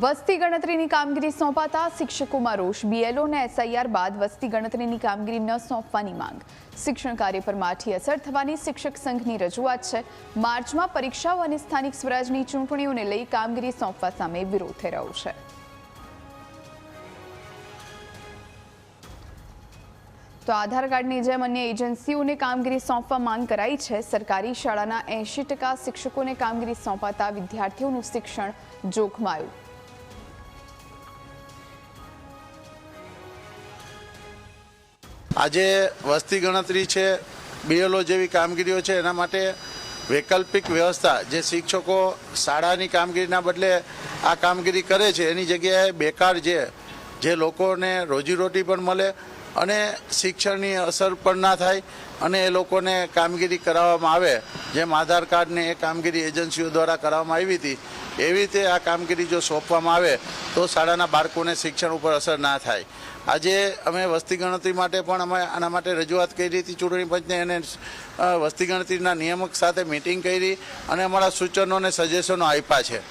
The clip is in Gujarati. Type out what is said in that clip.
વસ્તી ગણતરીની કામગીરી સોંપાતા શિક્ષકોમાં રોષ. બીએલઓ અને એસઆઈઆર બાદ વસ્તી ગણતરીની કામગીરી ન સોંપવાની માંગ. શિક્ષણ કાર્ય પર માઠી અસર થવાની શિક્ષક સંઘની રજૂઆત છે. માર્ચમાં પરીક્ષાઓ અને સ્થાનિક સ્વરાજની ચૂંટણીઓને લઈ કામગીરી સોંપવા સામે વિરોધ થઈ રહ્યો છે. તો આધાર કાર્ડની જેમ અન્ય એજન્સીઓને કામગીરી સોંપવા માંગ કરાઈ છે. સરકારી શાળાના એંશી શિક્ષકોને કામગીરી સોંપાતા વિદ્યાર્થીઓનું શિક્ષણ જોખમાયું. આજે વસ્તી ગણતરી છે બીએલઓ જેવી કામગીરીઓ છે, એના માટે વૈકલ્પિક વ્યવસ્થા જે શિક્ષકો શાળાની કામગીરીના બદલે આ કામગીરી કરે છે, એની જગ્યાએ બેકાર જે જે લોકોને રોજીરોટી પણ મળે અને શિક્ષણની અસર પણ ના થાય અને એ લોકોને કામગીરી કરાવવામાં આવે, જેમ આધાર કાર્ડને એ કામગીરી એજન્સીઓ દ્વારા કરાવવામાં આવી હતી, એવી રીતે આ કામગીરી જો સોંપવામાં આવે, તો શાળાના બાળકોને શિક્ષણ ઉપર અસર ના થાય. આજે અમે વસ્તી ગણતરી માટે પણ અમે આના માટે રજૂઆત કરી હતી, ચૂંટણી પંચને અને વસ્તી ગણતરીના નિયામક સાથે મિટિંગ કરી અને અમારા સૂચનો અને સજેશનો આપ્યા છે.